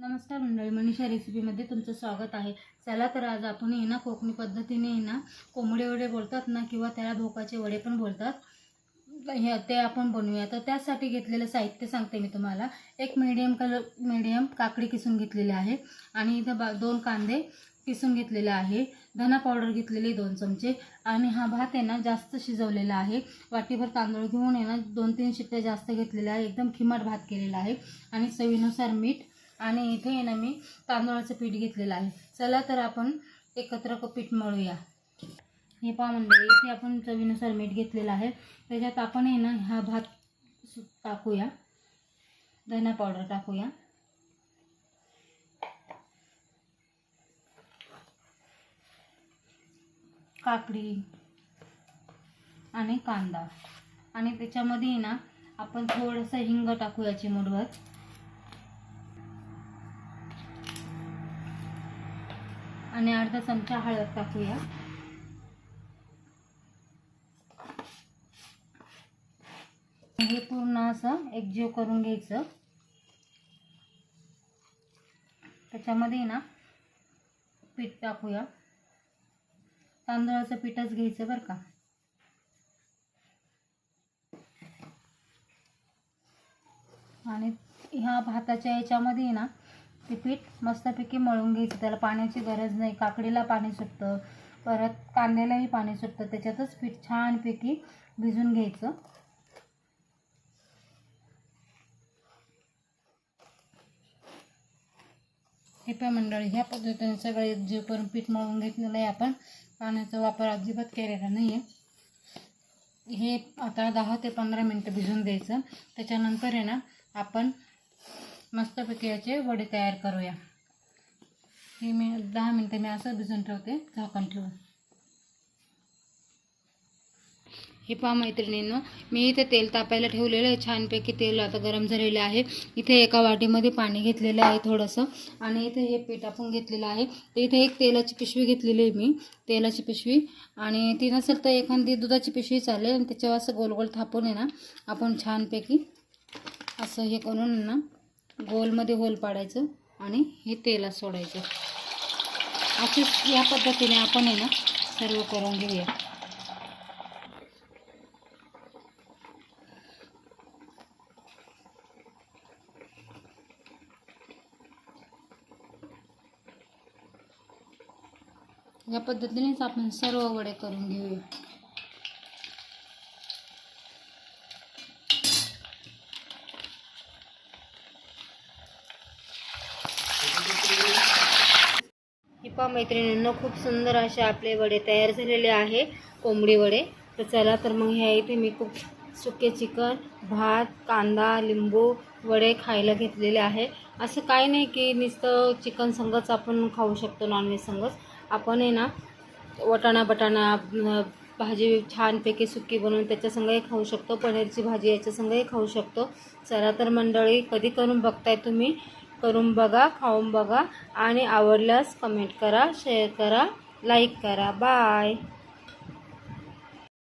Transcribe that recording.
नमस्कार मंडळी मनीषा रेसिपीमध्ये तुमचं स्वागत आहे. चला तर आज आपण आहे ना कोकणी पद्धतीने आहे ना कोंबडे वडे बोलतात ना किंवा त्याला भोकाचे वडे पण बोलतात. हे ते आपण बनवूया. तर त्यासाठी घेतलेलं साहित्य सांगते मी तुम्हाला. एक मीडियम कलर मीडियम काकडी किसून घेतलेली आहे. आणि इथं बा दोन कांदे किसून घेतलेले आहे. धना पावडर घेतलेली दोन चमचे. आणि हा भात आहे ना जास्त शिजवलेला आहे. वाटीभर तांदूळ घेऊन आहे ना दोन तीन शिट्ट्या जास्त घेतलेल्या आहे. एकदम खिमट भात केलेला आहे. आणि चवीनुसार मीठ आणि इथे आहे ना मी तांदूळाचं पीठ घेतलेलं आहे. चला तर आपण एकत्र पीठ मळूया. हे पहा मंडळी इथे आपण चवीनुसार मीठ घेतलेलं आहे. त्याच्यात आपण आहे ना हा भात टाकूया. धना पावडर टाकूया. काकडी आणि कांदा. आणि त्याच्यामध्ये आहे ना आपण थोडंसं हिंग टाकूया चिमूटभर. आणि अर्धा चमचा हळद टाकूया. हे पूर्ण असं एकजीव करून घ्यायचं. त्याच्यामध्ये ना पीठ टाकूया. तांदळाचं पीठच घ्यायचं बरं का. आणि ह्या भाताच्या याच्यामध्ये ना ते पीठ मस्तपैकी मळून घ्यायचं. त्याला पाण्याची गरज नाही. काकडीला पाणी सुटतं. परत कांद्यालाही पाणी सुटतं. त्याच्यातच पीठ छानपैकी भिजून घ्यायचं. हे पण मंडळी ह्या पद्धतीने सगळे जेवपर्यंत पीठ मळून घेतलेलं आहे आपण पाण्याचा वापर अजिबात केलेला नाही आहे हे आता दहा ते पंधरा मिनटं भिजून द्यायचं. त्याच्यानंतर आहे ना आपण मस्तपैकी याचे वडे तयार करूया. हे मी दहा मिनटं मी असं भिजून ठेवते झाकण ठेवून. हे पहा मैत्रिणींनो मी इथे तेल तापायला ठेवलेलं आहे छानपैकी तेल आता गरम झालेलं आहे. इथे एका वाटीमध्ये पाणी घेतलेलं आहे थोडंसं आणि इथे हे पीठ आपण घेतलेलं आहे. तर इथे एक तेलाची पिशवी घेतलेली आहे मी तेलाची पिशवी. आणि ती नसेल तर एखादी दुधाची पिशवी चालेल आणि त्याच्यावर असं गोल गोल थापून आहे ना आपण छानपैकी असं हे करून ना गोलमध्ये होल पाडायचं आणि हे तेलात सोडायचं. अशीच या पद्धतीने आपण आहे ना सर्व करून घेऊया. या पद्धतीनेच आपण सर्व वडे करून घेऊया हे पहा मैत्रिणींना खूप सुंदर असे आपले वडे तयार झालेले आहे कोंबडी वडे. तर चला तर मग ह्या इथे मी खूप सुके चिकन भात कांदा लिंबू वडे खायला घेतलेले आहे. असं काही नाही की नुसतं चिकन संगच आपण खाऊ शकतो नॉनव्हेज संगच. आपण आहे ना वटाणा बटाणा भाजी छानपैकी सुकी बनवून त्याच्यासंगही खाऊ शकतो पनीरची भाजी याच्यासंगही खाऊ शकतो. चला तर मंडळी कधी करून बघताय तुम्ही? करून बघा खाऊन बघा आणि आवडल्यास कमेंट करा शेअर करा लाईक करा. बाय